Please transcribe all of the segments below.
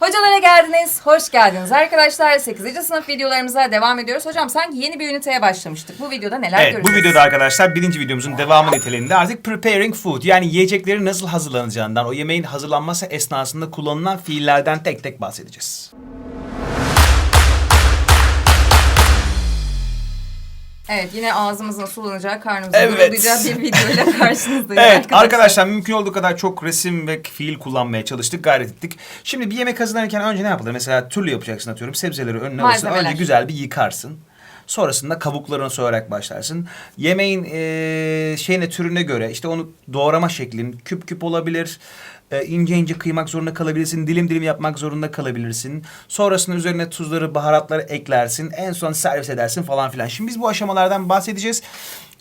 Hocalara geldiniz, hoş geldiniz arkadaşlar. 8. sınıf videolarımıza devam ediyoruz. Hocam sanki yeni bir üniteye başlamıştık. Bu videoda neler Evet bu göreceğiz? videoda arkadaşlar birinci videomuzun devamı niteliğinde artık preparing food yani yiyeceklerin nasıl hazırlanacağından o yemeğin hazırlanması esnasında kullanılan fiillerden tek tek bahsedeceğiz. Evet yine ağzımızın sulanacağı, karnımızın Evet. guruldayacağı bir videoyla karşınızdayız Evet arkadaşlar mümkün olduğu kadar çok resim ve fiil kullanmaya çalıştık, gayret ettik. Şimdi bir yemek hazırlanırken önce ne yapılır? Mesela türlü yapacaksın atıyorum. Sebzeleri önüne alırsın. Önce güzel bir yıkarsın. Sonrasında kabuklarını soyarak başlarsın. Yemeğin eee şeyine türüne göre işte onu doğrama şeklin küp küp olabilir. E, ince ince kıymak zorunda kalabilirsin. Dilim dilim yapmak zorunda kalabilirsin. Sonrasında üzerine tuzları, baharatları eklersin. En son servis edersin falan filan. Şimdi biz bu aşamalardan bahsedeceğiz.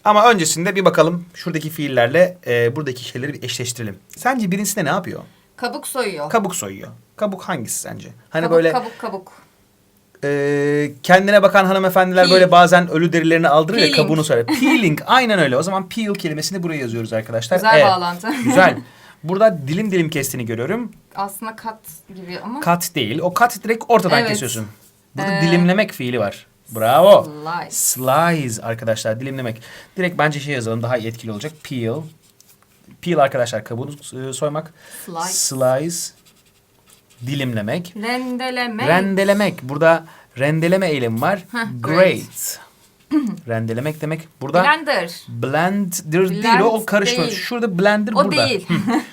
Ama öncesinde bir bakalım şuradaki fiillerle e, buradaki şeyleri bir eşleştirelim. Sence birincisinde ne yapıyor? Kabuk soyuyor. Kabuk soyuyor. Kabuk hangisi sence? Hani kabuk, böyle kabuk, kabuk. E, kendine bakan hanımefendiler Peel. böyle bazen ölü derilerini aldırır ya Peeling. kabuğunu soyar. Peeling aynen öyle. O zaman peel kelimesini buraya yazıyoruz arkadaşlar. Güzel Evet. bağlantı. Güzel. Burada dilim dilim kestiğini görüyorum. Aslında kat gibi ama. Kat değil. O kat direkt ortadan Evet. kesiyorsun. Burada Ee, dilimlemek fiili var. Bravo. Slice. Slice arkadaşlar dilimlemek. Direkt bence şey yazalım daha etkili olacak. Peel. Peel arkadaşlar kabuğunu e, soymak. Slice. Slice. Dilimlemek. Rendelemek. Rendelemek. Burada rendeleme eylemi var. Heh, Great. rendelemek demek. Burada Blender. blender değil o, o Blend karıştırma. değil. Şurada blender O burada. değil.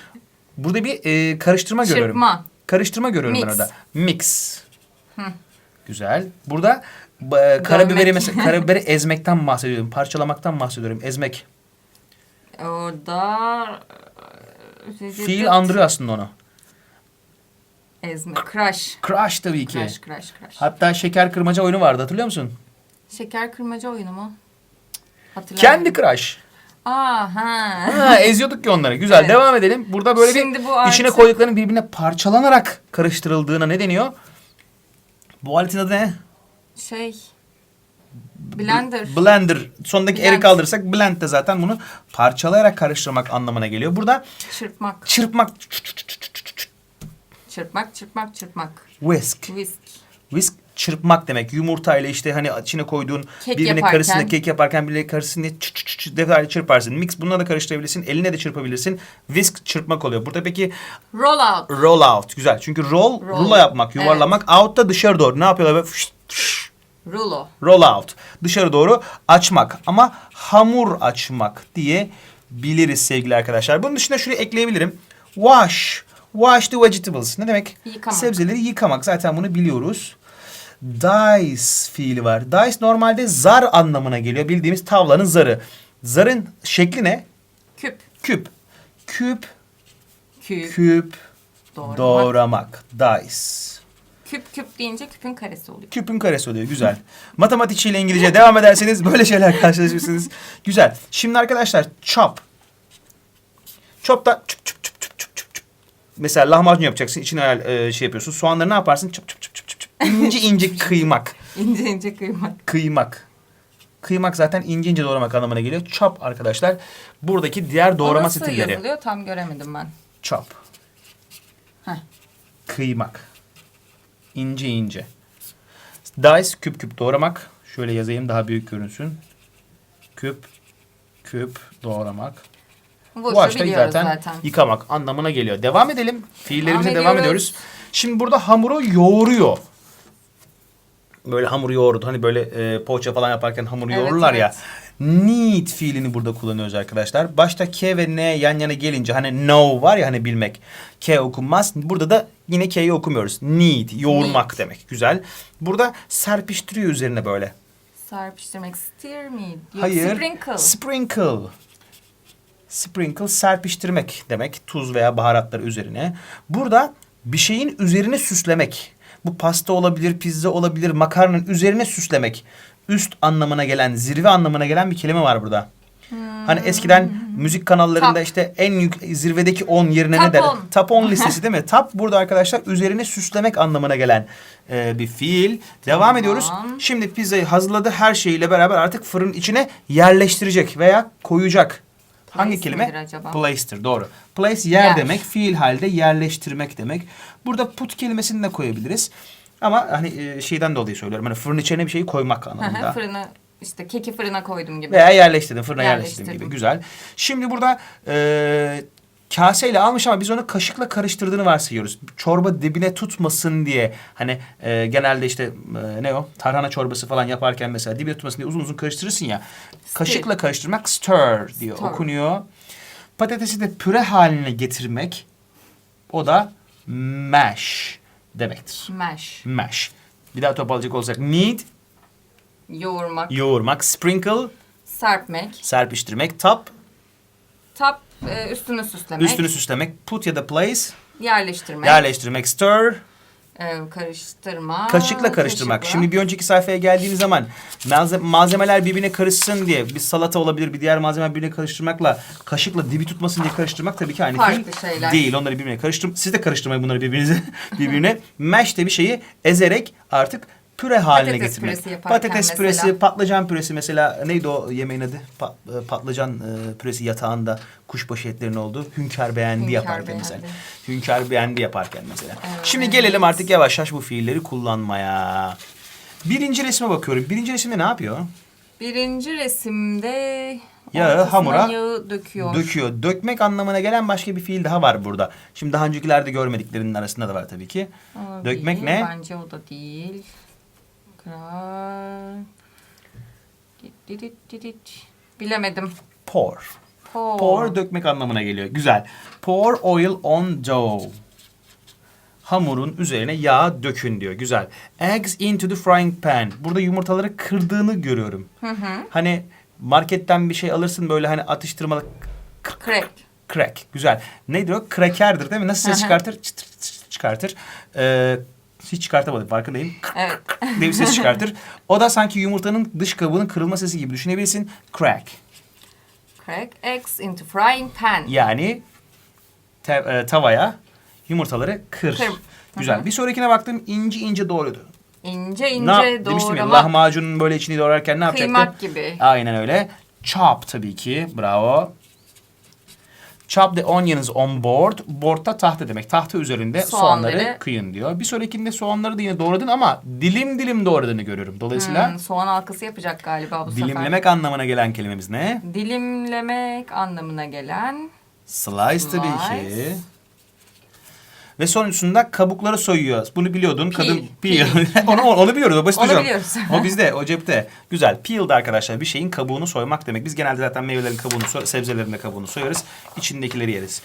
Burada bir e, karıştırma görüyorum. Çırpma. Karıştırma görüyorum ben Mix. orada. Mix. Güzel. Burada e, karabiberi mesela karabiberi ezmekten bahsediyorum. Parçalamaktan bahsediyorum. Ezmek. Orada... e, Fiil andırıyor aslında onu. Ezme. Crush. Crush tabii ki. Crush, crush, crush. Hatta şeker kırmaca oyunu vardı hatırlıyor musun? Şeker kırmaca oyunu mu? Hatırlamıyorum. Kendi Crush. Aa ha. Ha, eziyorduk ki onları. Güzel. Evet. Devam edelim. Burada böyle Şimdi bir bu artık- içine koyduklarının birbirine parçalanarak karıştırıldığına ne deniyor? Bu aletin adı ne? Şey. Blender. Blender. Sondaki eri Blend. kaldırırsak blend de zaten bunu parçalayarak karıştırmak anlamına geliyor. Burada Çırpmak. çırpmak. Çırpmak, çırpmak, çırpmak. Whisk. Whisk. Whisk çırpmak demek. Yumurtayla işte hani içine koyduğun Kek birbirine yaparken. karışsın kek yaparken diye çıt çıt çıt çıt defaatle çırparsın. Mix bununla da karıştırabilirsin. Eline de çırpabilirsin. Whisk çırpmak oluyor. Burada peki Roll out. roll out. Güzel. Çünkü roll, Roll. rulo yapmak, yuvarlamak. Out da dışarı doğru. Ne yapıyorlar böyle? Fışt, fışt. Rulo. Roll out. Dışarı doğru açmak. Ama hamur açmak diye biliriz sevgili arkadaşlar. Bunun dışında şunu ekleyebilirim. Wash. Wash the vegetables. Ne demek? Yıkamak. Sebzeleri yıkamak. Zaten bunu biliyoruz. Dice fiili var. Dice normalde zar anlamına geliyor. Bildiğimiz tavlanın zarı. Zarın şekli ne? Küp. Küp. Küp, Küp. küp, Doğramak. doğramak. Dice. Küp küp deyince küpün karesi oluyor. Küpün karesi oluyor. Güzel. Matematikçiyle İngilizce devam ederseniz böyle şeyler karşılaşırsınız. Güzel. Şimdi arkadaşlar chop. Chop da çup çup. Mesela lahmacun yapacaksın. içine e, şey yapıyorsun. Soğanları ne yaparsın? Çup çup çup çup çup. İnce ince kıymak. İnce ince kıymak. Kıymak. Kıymak zaten ince ince doğramak anlamına geliyor. Chop arkadaşlar. Buradaki diğer doğrama o nasıl stilleri. yazılıyor tam göremedim ben. Chop. Heh. Kıymak. İnce ince. Dice küp küp doğramak. Şöyle yazayım daha büyük görünsün. Küp küp doğramak. Bu açta biliyoruz zaten, zaten. yıkamak anlamına geliyor. Devam edelim. Fiillerimize Devam devam, ediyoruz. Şimdi burada hamuru yoğuruyor. Böyle hamur yoğurdu. Hani böyle e, poğaça falan yaparken hamuru Evet, yoğururlar ya. evet. Need fiilini burada kullanıyoruz arkadaşlar. Başta K ve N yan yana gelince hani know var ya hani bilmek. K okunmaz. Burada da yine K'yi okumuyoruz. Need yoğurmak Need. demek. Güzel. Burada serpiştiriyor üzerine böyle. Serpiştirmek. Stir? Yok, Hayır. Sprinkle. Sprinkle. Sprinkle serpiştirmek demek. Tuz veya baharatlar üzerine. Burada bir şeyin üzerine süslemek. Bu pasta olabilir, pizza olabilir, makarnanın üzerine süslemek. Üst anlamına gelen, zirve anlamına gelen bir kelime var burada. Hani eskiden müzik kanallarında Hmm. Top. işte en yük, zirvedeki 10 yerine Top ne der? on. Top 10 listesi değil mi? Top burada arkadaşlar üzerine süslemek anlamına gelen e, bir fiil. Devam ediyoruz. Şimdi pizzayı hazırladı her şeyiyle beraber artık fırının içine yerleştirecek veya koyacak. Hangi kelime? acaba? Place'tir doğru. Place yer, Yer. demek, fiil halde yerleştirmek demek. Burada put kelimesini de koyabiliriz. Ama hani e, şeyden dolayı söylüyorum. Hani fırın içine bir şeyi koymak anlamında. Fırına işte keki fırına koydum gibi. Veya yerleştirdim, fırına yerleştirdim Yerleştirdim. gibi. Güzel. Şimdi burada e, kaseyle almış ama biz onu kaşıkla karıştırdığını varsayıyoruz. Çorba dibine tutmasın diye. Hani e, genelde işte e, ne o? Tarhana çorbası falan yaparken mesela dibine tutmasın diye uzun uzun karıştırırsın ya. Kaşıkla karıştırmak stir diye Stir. okunuyor. Patatesi de püre haline getirmek o da mash demektir. Mash. Mash. Bir daha toparlayacak olsak knead, Yoğurmak. yoğurmak, sprinkle, serpmek. serpiştirmek, top, Tap e, üstünü süslemek. Üstünü süslemek, put ya da place, Yerleştirmek. yerleştirmek, stir, e, karıştırma. kaşıkla karıştırmak. kaşıkla. Şimdi bir önceki sayfaya geldiğimiz zaman malze- malzemeler birbirine karışsın diye bir salata olabilir, bir diğer malzeme birbirine karıştırmakla kaşıkla dibi tutmasın diye karıştırmak tabii ki aynı Farklı değil. şeyler. Değil. Onları birbirine karıştır. Siz de karıştırmayın bunları birbirinize birbirine. Mash de bir şeyi ezerek artık püre haline Patates getirmek. püresi yaparken Patates mesela. püresi, patlıcan püresi mesela neydi o yemeğin adı? Pa- e, patlıcan e, püresi yatağında kuşbaşı etlerin olduğu hünkâr beğendi Hünkâr yaparken beğendi. mesela. Hünkâr beğendi yaparken mesela. Evet. Şimdi gelelim artık yavaş yavaş bu fiilleri kullanmaya. Birinci resme bakıyorum. Birinci resimde ne yapıyor? Birinci resimde Yağı hamura yağı döküyor. Döküyor. Dökmek anlamına gelen başka bir fiil daha var burada. Şimdi daha öncekilerde görmediklerinin arasında da var tabii ki. O Dökmek ne? Bence o da değil. Kral. Dit dit dit dit dit. Bilemedim. Pour. Pour. Pour dökmek anlamına geliyor. Güzel. Pour oil on dough. Hamurun üzerine yağ dökün diyor. Güzel. Eggs into the frying pan. Burada yumurtaları kırdığını görüyorum. Hı hı. Hani marketten bir şey alırsın böyle hani atıştırmalık Crack. crack. Güzel. Nedir o? Krakerdir değil mi? Nasıl ses çıkartır? Çıtır çıtır çıkartır. Ee, hiç çıkartamadım farkındayım. Evet. diye bir ses çıkartır. O da sanki yumurtanın dış kabuğunun kırılma sesi gibi düşünebilirsin. Crack. Crack eggs into frying pan. Yani te- e, tavaya yumurtaları kır. Kır. Güzel. Hı hı. Bir sonrakine baktım ince ince doğradı. İnce ince yap- demiştim ya doğramak. lahmacunun böyle içini doğrarken ne yapacaktı? Kıymak gibi. Aynen öyle. Chop tabii ki. Bravo. Chop the onions on board. Board'da tahta demek. Tahta üzerinde soğanları, Soğanları. kıyın diyor. Bir sonrakinde soğanları da yine doğradın ama dilim dilim doğradığını görüyorum. Dolayısıyla Hmm, soğan halkası yapacak galiba bu dilimlemek anlamına gelen kelimemiz ne? sefer. Dilimlemek anlamına gelen Slice tabii ki. Ve sonuncusunda kabukları soyuyor. Bunu biliyordun. Peel, Kadın peel. onu, onu biliyoruz. O basit Onu hocam. biliyoruz. o bizde. O cepte. Güzel. Peel de arkadaşlar bir şeyin kabuğunu soymak demek. Biz genelde zaten meyvelerin kabuğunu, soy- sebzelerin de kabuğunu soyarız. İçindekileri yeriz.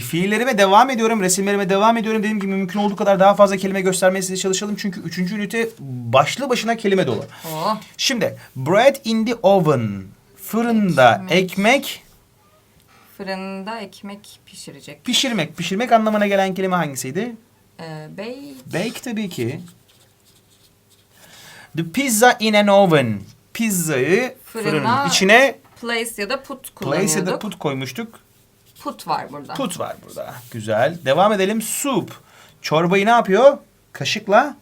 Fiillerime devam ediyorum. Resimlerime devam ediyorum. Dediğim gibi mümkün olduğu kadar daha fazla kelime göstermeye size çalışalım. Çünkü üçüncü ünite başlı başına kelime dolu. oh, Şimdi bread in the oven. Fırında ekmek fırında ekmek pişirecek. Pişirmek. Pişirmek anlamına gelen kelime hangisiydi? Ee, bake. Bake tabii ki. The pizza in an oven. Pizzayı Fırına fırının içine Place ya da put kullanıyorduk. place ya da put koymuştuk. Put var burada. Put var burada. Güzel. Devam edelim. Soup. Çorbayı ne yapıyor? Kaşıkla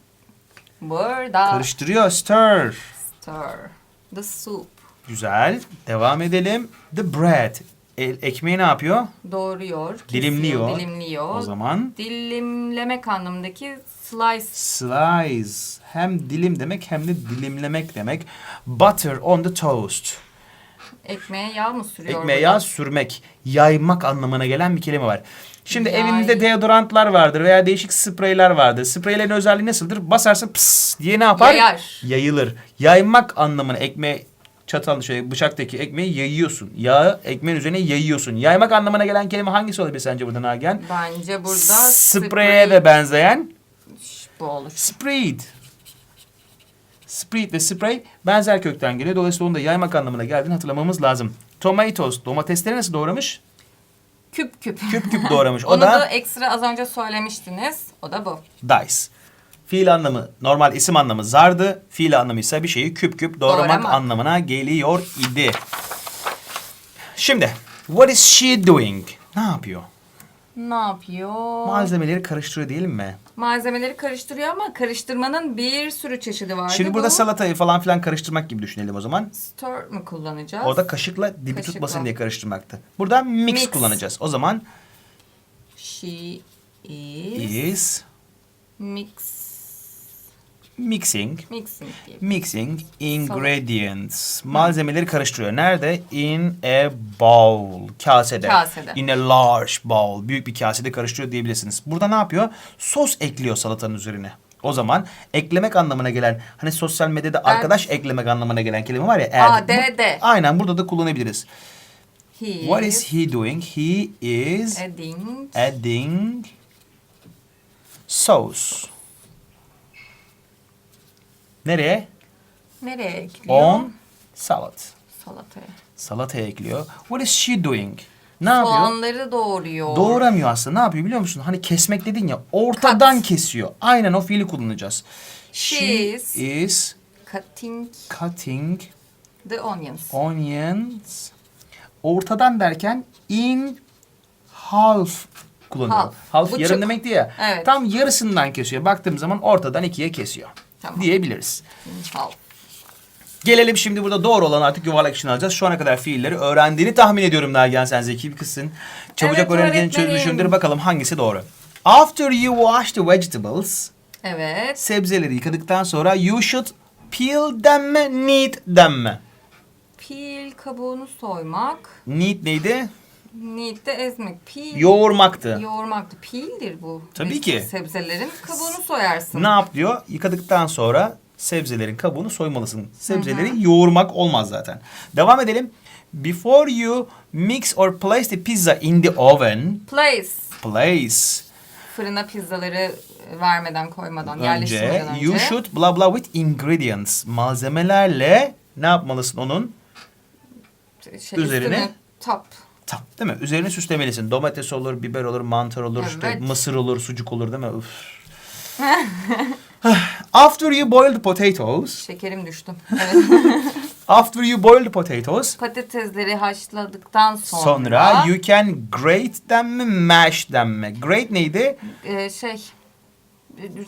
Burada. karıştırıyor. Stir. Stir. The soup. Güzel. Devam edelim. The bread. El, ekmeği ne yapıyor? Doğruyor. kesiyor, Dilimliyor. Dilimliyor. O zaman Dilimlemek anlamındaki slice. slice. Hem dilim demek hem de dilimlemek demek. Butter on the toast. Ekmeğe yağ mı sürüyor? Ekmeğe burada? yağ sürmek, yaymak anlamına gelen bir kelime var. Şimdi Yay. evinizde deodorantlar vardır veya değişik spreyler vardır. Spreylerin özelliği nasıldır? Basarsın pıs diye ne yapar? Yayar. Yayılır. Yaymak anlamına ekmeği çatal şey bıçaktaki ekmeği yayıyorsun. Yağı ekmeğin üzerine yayıyorsun. Yaymak anlamına gelen kelime hangisi olabilir sence burada Nagihan? Bence burada Spreye de benzeyen bu olur. spread. Spread ve spray benzer kökten geliyor. Dolayısıyla onu da yaymak anlamına geldiğini hatırlamamız lazım. Tomatoes, domatesleri nasıl doğramış? Küp küp. Küp küp doğramış. O Onu da da ekstra az önce söylemiştiniz. O da bu. dice. Fiil anlamı, normal isim anlamı zardı. Fiil anlamı ise bir şeyi küp küp doğramak Doğramak. anlamına geliyor idi. Şimdi, what is she doing? Ne yapıyor? Ne yapıyor? Malzemeleri karıştırıyor değil mi? Malzemeleri karıştırıyor ama karıştırmanın bir sürü çeşidi vardı. Şimdi burada Bu salatayı falan filan karıştırmak gibi düşünelim o zaman. Stir mi kullanacağız? Orada kaşıkla dibi Kaşıkla. tutmasın diye karıştırmaktı. Burada mix, Mix. kullanacağız. O zaman She is, is mix mixing mixing diye. mixing ingredients. Malzemeleri karıştırıyor. Nerede? In a bowl. Kasede. Kasede. In a large bowl. Büyük bir kasede karıştırıyor diyebilirsiniz. Burada ne yapıyor? Sos ekliyor salatanın üzerine. O zaman eklemek anlamına gelen hani sosyal medyada arkadaş eklemek anlamına gelen kelime var ya. Aa, add. de, de. Aynen burada da kullanabiliriz. He What is he doing? He is adding adding sauce. Nereye? nereye ekliyor? On salad. Salataya. Salataya ekliyor. What is she doing? Ne yapıyor? Soğanları doğruyor. Doğramıyor aslında. Ne yapıyor biliyor musun? Hani kesmek dedin ya. Ortadan Cut. kesiyor. Aynen o fiili kullanacağız. She She is- is Cutting cutting the onions. onions. Ortadan derken in half kullanıyor. Half. Half, Buçuk. yarım demekti ya. Evet. Tam yarısından kesiyor. Baktığım zaman ortadan ikiye kesiyor. Tamam. Diyebiliriz. Al. Gelelim şimdi burada doğru olan artık yuvarlak için alacağız. Şu ana kadar fiilleri öğrendiğini tahmin ediyorum Nagihan sen zeki bir kızsın. Çabucak Evet, öğrendiğini çözmüşümdür. Bakalım hangisi doğru. After you wash the vegetables, Evet. sebzeleri yıkadıktan sonra you should peel them knead them? Peel kabuğunu soymak. Knead neydi? Need de ezmek. Peel. Yoğurmaktı. Yoğurmaktı. Peel'dir bu. Tabii ki. Sebzelerin kabuğunu soyarsın. Ne yap diyor? Yıkadıktan sonra sebzelerin kabuğunu soymalısın. Sebzeleri yoğurmak olmaz zaten. Devam edelim. Before you mix or place the pizza in the oven, Place. place Fırına pizzaları vermeden koymadan, önce, yerleştirmeden önce. you should blah blah with ingredients. Malzemelerle ne yapmalısın onun? şey, üzerine- üstüne Tap değil mi? Üzerine süslemelisin. Domates olur, biber olur, mantar olur, işte Evet. mısır olur, sucuk olur değil mi? Üf. After you boil the potatoes, Şekerim düştü. Evet. after you boil the potatoes, Patatesleri haşladıktan sonra, sonra you can grate them mi, mash them mi? Grate neydi? e, şey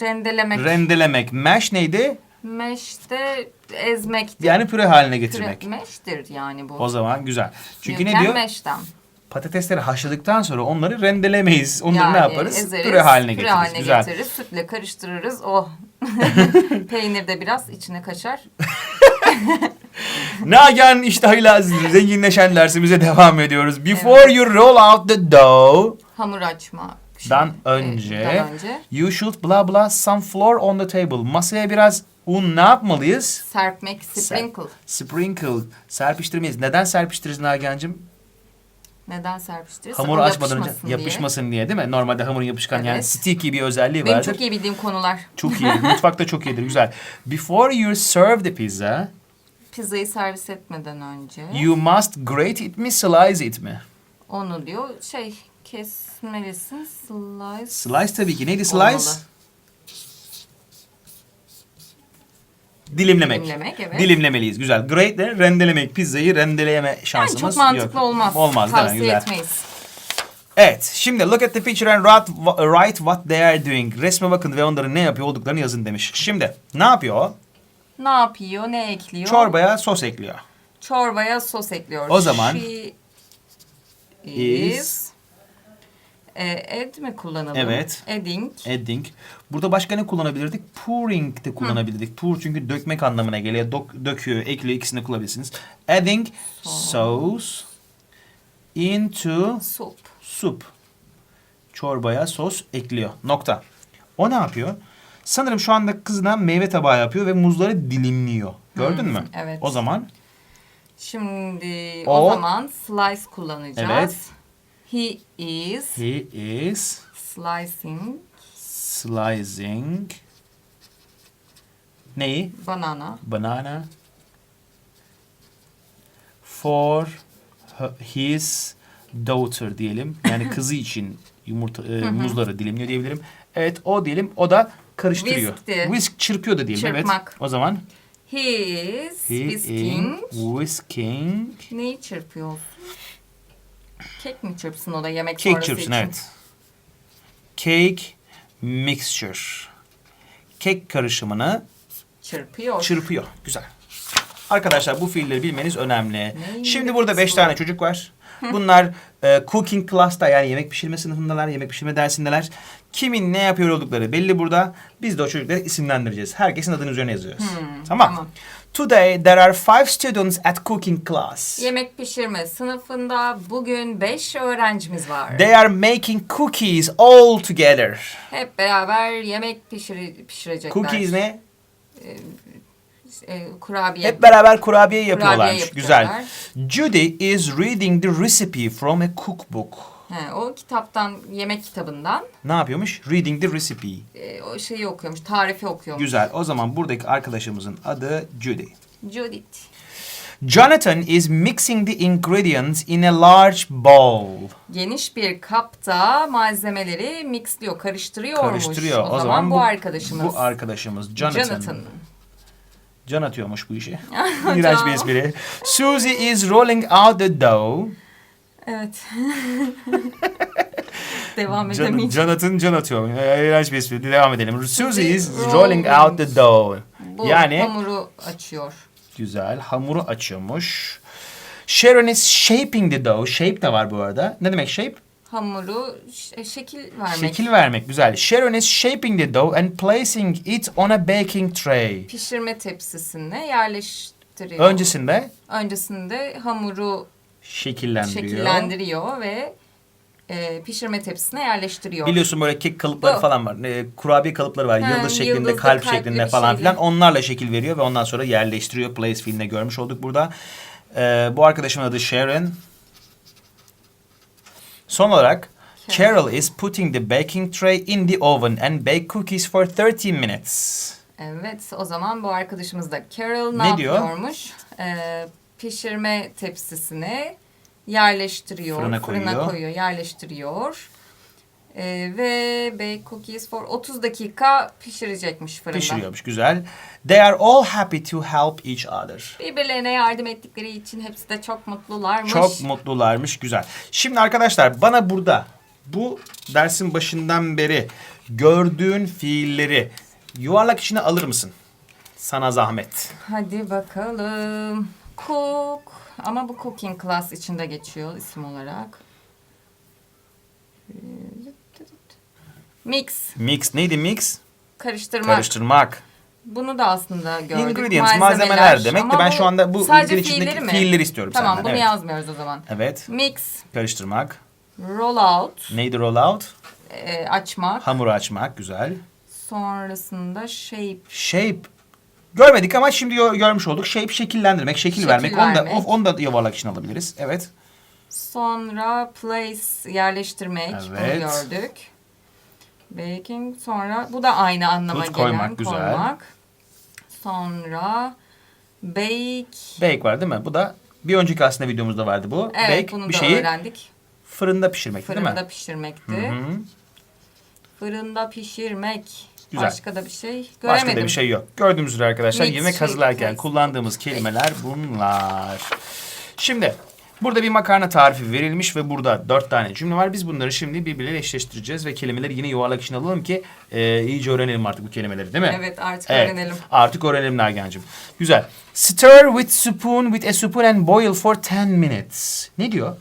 rendelemek. Rendelemek. Mash neydi? Meşte ezmek. Yani püre haline getirmek. Meştir yani bu. O zaman güzel. Çünkü You ne diyor? Meş'ten. Patatesleri haşladıktan sonra onları rendelemeyiz. Onları Yani ne yaparız? ezeriz, püre haline püre getiririz. haline güzel. getiririz. Sütle karıştırırız. Oh. Peynir de biraz içine kaçar. Nagihan iştahıyla zenginleşen dersimize devam ediyoruz. Before you roll out the dough, Hamur açma. dan e, önce, dan önce you should blah blah some flour on the table. Masaya biraz un ne yapmalıyız? serpmek, sprinkle. Sprinkle. Serpiştirmeyiz. Neden serpiştiririz Nagihan'cığım? Neden serpiştiririz? Hamuru O açmadan önce yapışmasın diye. yapışmasın diye. değil mi? Normalde hamurun yapışkan yani Evet. sticky bir özelliği Benim vardır. çok iyi bildiğim konular. Çok iyi. Mutfakta çok iyidir. Güzel. Before you serve the pizza, Pizzayı servis etmeden önce you must grate it mi, slice it mi? onu diyor şey kesmelisin. Slice. Slice tabii ki. Neydi slice? Olmalı. Dilimlemek. Dilimlemek, evet. Dilimlemeliyiz. Güzel. Grate de rendelemek. Pizzayı rendeleyeme Yani şansımız çok mantıklı yok. olmaz. Olmaz değil mi? Tavsiye Güzel. etmeyiz. Evet. Şimdi look at the picture and write, write what they are doing. Resme bakın ve onların ne yapıyor olduklarını yazın demiş. Şimdi ne yapıyor? Ne yapıyor, ne ekliyor? Çorbaya sos ekliyor. Çorbaya sos ekliyor. O zaman She is, e, add mi kullanalım? Evet. Adding. Adding. Burada başka ne kullanabilirdik? Pouring de kullanabilirdik. Pour çünkü dökmek anlamına geliyor. Dök, döküyor, ekliyor. ikisini kullanabilirsiniz. Adding sauce into Soup. soup. Çorbaya sos ekliyor. Nokta. O ne yapıyor? Sanırım şu anda kızına meyve tabağı yapıyor ve muzları dilimliyor. Gördün Hmm, mü? evet. O zaman Şimdi O- o, zaman slice kullanacağız. Evet. He is he is slicing slicing neyi? banana banana for her- his daughter diyelim. Yani kızı için yumurta e, muzları dilimliyor diyebilirim. Evet o diyelim. O da karıştırıyor. Whisk'ti. Whisk çırpıyor da diyelim. Çırpmak. Evet. O zaman He is he whisking. is whisking Neyi çırpıyorsun? Kek mi çırpsın o da yemek kek sonrası çırpsın için? evet. cake mixture. Kek karışımını Çırpıyor. çırpıyor. Güzel. Arkadaşlar bu fiilleri bilmeniz önemli. Ne Şimdi burada beş bu? tane çocuk var. Bunlar e, cooking class'ta yani yemek pişirme sınıfındalar, yemek pişirme dersindeler. Kimin ne yapıyor oldukları belli burada. Biz de o çocukları isimlendireceğiz. Herkesin adını üzerine yazıyoruz. tamam. tamam. Today there are five students at cooking class. Yemek pişirme sınıfında bugün 5 öğrencimiz var. They are making cookies all together. Hep beraber yemek pişir pişirecekler. Cookies ne? E, kurabiye. Hep beraber kurabiye yapıyorlarmış. yapacaklar. Güzel. Judy is reading the recipe from a cookbook. He, o kitaptan, yemek kitabından Ne yapıyormuş? Reading the recipe. e, o şeyi okuyormuş, tarifi okuyormuş. Güzel. O zaman buradaki arkadaşımızın adı Judy. Judith. Jonathan is mixing the ingredients in a large bowl. Geniş bir kapta malzemeleri mixliyor, karıştırıyormuş. Karıştırıyor. O, zaman, bu, arkadaşımız. Bu arkadaşımız Jonathan. Jonathan. Can atıyormuş bu işi. İğrenç bir espri. Susie is rolling out the dough. Evet. Devam edemeyeceğim. Jonathan can atıyor. İğrenç bir espri. Devam edelim. Susie is Rolling. out the dough. Bu yani hamuru açıyor. güzel. Hamuru açıyormuş. Sharon is shaping the dough. Shape de var bu arada. Ne demek shape? Hamuru ş- şekil vermek. Şekil vermek. Güzel. Sharon is shaping the dough and placing it on a baking tray. Pişirme tepsisine yerleştiriyor. Öncesinde Öncesinde hamuru şekillendiriyor. şekillendiriyor ve e, pişirme tepsisine yerleştiriyor. Biliyorsun böyle kek kalıpları Bu. falan var. Ee, kurabiye kalıpları var. Ha, yıldız şeklinde, yıldızlı, kalp kalpli şeklinde bir falan filan. Onlarla şekil veriyor ve ondan sonra yerleştiriyor. Place fiiline görmüş olduk burada. Ee, bu arkadaşımın adı Sharon. Son olarak Carol is putting the baking tray in the oven and bake cookies for 30 minutes. Evet o zaman bu arkadaşımız da Carol ne, Ne diyor? yapıyormuş? Ee, pişirme tepsisine yerleştiriyor. Fırına koyuyor. koyuyor, yerleştiriyor. Ee, ve bake cookies for 30 dakika pişirecekmiş fırında. Pişiriyormuş güzel. They are all happy to help each other. Birbirlerine yardım ettikleri için hepsi de çok mutlularmış. Çok mutlularmış güzel. Şimdi arkadaşlar bana burada bu dersin başından beri gördüğün fiilleri yuvarlak içine alır mısın? Sana zahmet. Hadi bakalım. Cook. Ama bu cooking class içinde geçiyor isim olarak. Mix. Mix neydi mix? Karıştırmak. Karıştırmak. Bunu da aslında gördük. Ingredients, malzemeler demek ki Ama ben şu anda bu sadece içindeki fiilleri mi? fiilleri istiyorum Tamam senden, bunu evet. yazmıyoruz o zaman. Evet. Mix, Karıştırmak. roll out, Neydi roll out? e, açmak. Hamuru açmak. Güzel. Sonrasında shape. Shape. Görmedik ama şimdi gö- görmüş olduk. Shape şekillendirmek, şekil, Şekil vermek. Onu da, vermek. onu da yuvarlak için alabiliriz. Evet. Sonra place yerleştirmek. Evet. Bunu gördük. Baking. Sonra bu da aynı anlama Tuz gelen koymak, güzel. koymak. Sonra bake. Bake var değil mi? Bu da bir önceki aslında videomuzda vardı bu. Evet Bake bunu bir da şeyi öğrendik. fırında pişirmek değil mi? Fırında pişirmekti. Hı hı. Fırında pişirmek. Güzel. Başka da bir şey göremedim. Başka da bir şey yok. Gördüğümüz üzere arkadaşlar Mix, yemek hazırlarken place. kullandığımız kelimeler bunlar. Şimdi burada bir makarna tarifi verilmiş ve burada dört tane cümle var. Biz bunları şimdi birbirleriyle eşleştireceğiz ve kelimeleri yine yuvarlak içine alalım ki e, iyice öğrenelim artık bu kelimeleri değil mi? Evet artık Evet, öğrenelim. Artık öğrenelim Nagihan'cığım. Güzel. Stir with spoon with a spoon and boil for 10 minutes. Ne diyor?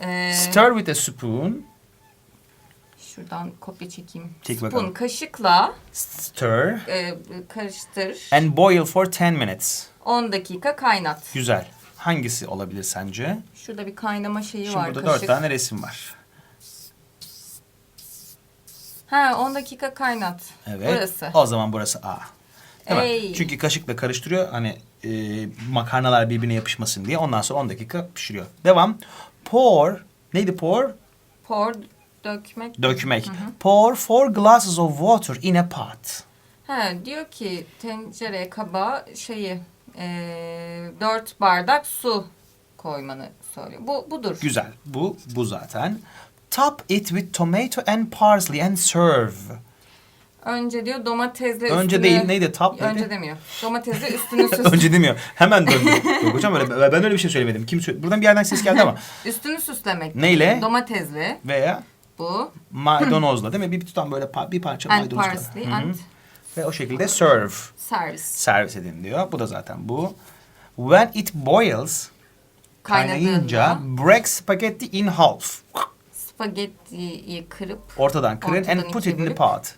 Ee, Stir with a spoon. Şuradan kopya çekeyim. Çek Spoon bakalım. kaşıkla Stir e, karıştır. and boil for 10 minutes. 10 dakika kaynat. Güzel. Hangisi olabilir sence? Şurada bir kaynama şeyi Şimdi var burada kaşık. dört tane resim var. Ha 10 dakika kaynat. Evet. Burası. O zaman burası A. Değil mi? Ey. Çünkü kaşıkla karıştırıyor. Hani e, makarnalar birbirine yapışmasın diye. Ondan sonra 10 dakika pişiriyor. Devam. Pour. Neydi pour? Pour dökmek. Dökmek. Pour four glasses of water in a pot. Ha diyor ki tencere kaba şeyi e, 4 bardak su koymanı söylüyor. Bu budur. Güzel. Bu bu zaten. Top it with tomato and parsley and serve. Önce diyor domatesle Önce üstünü... değil, neydi? Top neydi? Önce demiyor. Domatesle üstünü süs... Önce demiyor. Hemen döndü. Yok hocam öyle, ben öyle bir şey söylemedim. Kim sö- Buradan bir yerden ses geldi ama. üstünü süslemek. Neyle? Domatesle. Veya bu. Maydanozla değil mi? Bir tutam böyle pa- bir parça And maydanoz. parsley Hı hı. and Ve o şekilde serve. servis. Servis edin diyor. Bu da zaten bu. When it boils, kaynayınca Kaynadığında break spaghetti in half. spagettiyi kırıp Ortadan kırın Ortadan and put ikiye it in the bölüp pot.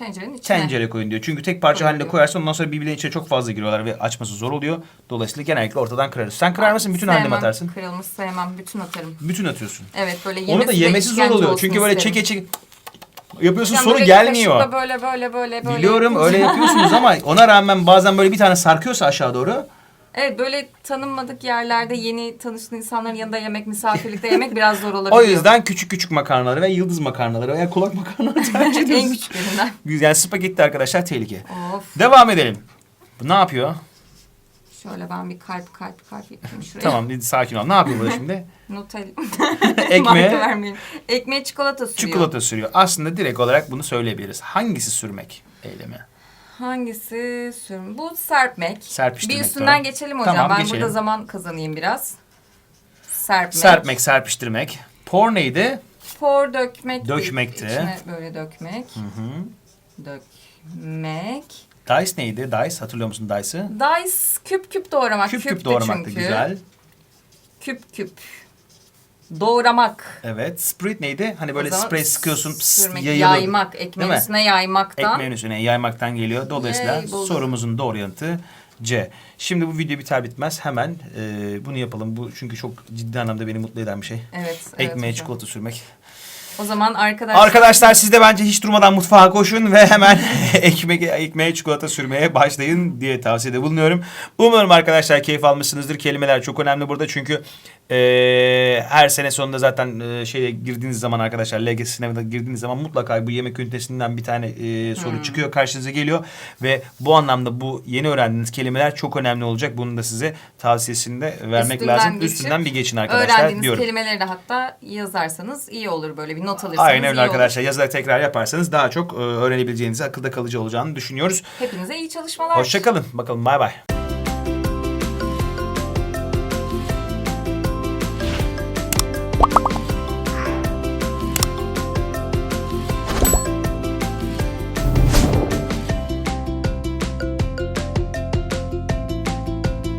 Tencerenin içine. Tencere koyun diyor. Çünkü tek parça halinde koyarsan ondan sonra birbirlerinin içine çok fazla giriyorlar ve açması zor oluyor. Dolayısıyla genellikle ortadan kırarız. Sen kırar mısın? Bütün halinde mi atarsın? Kırılmış sevmem. Bütün atarım. Bütün atıyorsun. Evet böyle yemesi Onu da yemesi zor oluyor. Çünkü böyle çeke çeke yapıyorsun Yani soru böyle gelmiyor. Böyle böyle böyle böyle. Biliyorum öyle yapıyorsunuz ama ona rağmen bazen böyle bir tane sarkıyorsa aşağı doğru. Evet böyle tanınmadık yerlerde yeni tanıştığın insanların yanında yemek, misafirlikte yemek biraz zor olabiliyor. O yüzden küçük küçük makarnaları ve yıldız makarnaları veya kulak makarnaları tercih en ediyoruz. küçüklerinden. Yani spagetti arkadaşlar tehlike. Of. Devam edelim. Bu ne yapıyor? Şöyle ben bir kalp kalp kalp yapayım şuraya. Tamam bir sakin ol. Ne yapıyor burada şimdi? Nutella. Ekmeğe. Ekmeğe çikolata sürüyor. çikolata sürüyor. Aslında direkt olarak bunu söyleyebiliriz. Hangisi sürmek eylemi? Hangisi sürüm? Bu serpmek. Serpiştirmek Bir üstünden doğru. geçelim hocam. Tamam, ben geçelim. burada zaman kazanayım biraz. Serpmek. Serpmek, serpiştirmek. Pour neydi? Pour dökmek. Dökmekti. İçine böyle dökmek. Hı hı. Dökmek. Dice neydi? Dice hatırlıyor musun Dice'ı? Dice küp küp doğramak. Küp küp Küptü doğramaktı çünkü. güzel. Küp küp. Doğramak. Evet. Spread neydi? Hani böyle sprey sıkıyorsun. pss, sürmek, yayılır. yaymak. Ekmeğin Değil mi? üstüne yaymaktan. Ekmeğin üstüne yaymaktan geliyor. Dolayısıyla Yay, buldum. sorumuzun doğru yanıtı C. Şimdi bu video biter bitmez hemen e, bunu yapalım. Bu çünkü çok ciddi anlamda beni mutlu eden bir şey. Evet. evet Ekmeğe hocam. çikolata sürmek. O zaman arkadaşlar. Arkadaşlar siz de bence hiç durmadan mutfağa koşun ve hemen ekmek, ekmeğe çikolata sürmeye başlayın diye tavsiyede bulunuyorum. Umarım arkadaşlar keyif almışsınızdır. Kelimeler çok önemli burada çünkü e, her sene sonunda zaten e, şeye girdiğiniz zaman arkadaşlar LGS sınavına girdiğiniz zaman mutlaka bu yemek ünitesinden bir tane e, soru Hmm. çıkıyor karşınıza geliyor ve bu anlamda bu yeni öğrendiğiniz kelimeler çok önemli olacak. Bunu da size tavsiyesini de vermek Üstünden lazım. geçip Üstünden bir geçin arkadaşlar Öğrendiğiniz diyorum. kelimeleri de hatta yazarsanız iyi olur böyle bir not alırsanız Aynen öyle iyi olur. arkadaşlar. Yazıda tekrar yaparsanız daha çok e, öğrenebileceğinizi, akılda kalıcı olacağını düşünüyoruz. Hepinize iyi çalışmalar. Hoşçakalın. Bakalım bay bay.